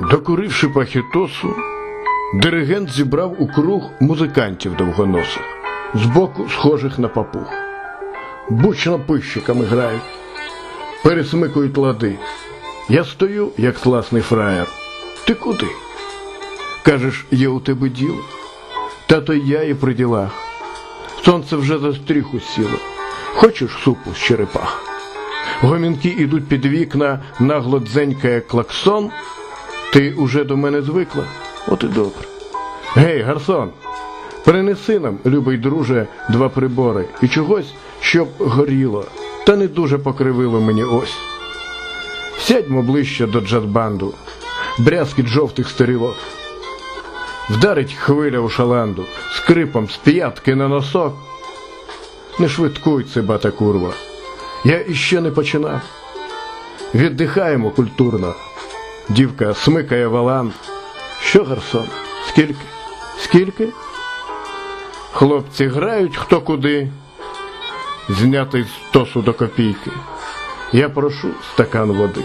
Докуривши пахітосу, диригент зібрав у круг музикантів довгоносих, збоку схожих на папуг. Бучно пищиками грають, пересмикують лади. Я стою, як класний фраєр. Ти куди? Кажеш, є у тебе діло. Та то я і при ділах. Сонце вже за стріху сіло. Хочеш супу з черепах? Гомінки ідуть під вікна, нагло дзенькає клаксон. Ти уже до мене звикла? От і добре. Гей, гарсон, принеси нам, любий друже, два прибори і чогось, щоб горіло, та не дуже покривило мені ось. Сядьмо ближче до джазбанду, брязкіт жовтих сторілок. Вдарить хвиля у шаланду, скрипом з п'ятки на носок. Не швидкуй, цибата курва. Я іще не починав. Віддихаємо культурно. Дівка смикає валан. Що, гарсон? Скільки? Скільки? Хлопці грають хто куди. Знятий з тосу до копійки. Я прошу стакан води.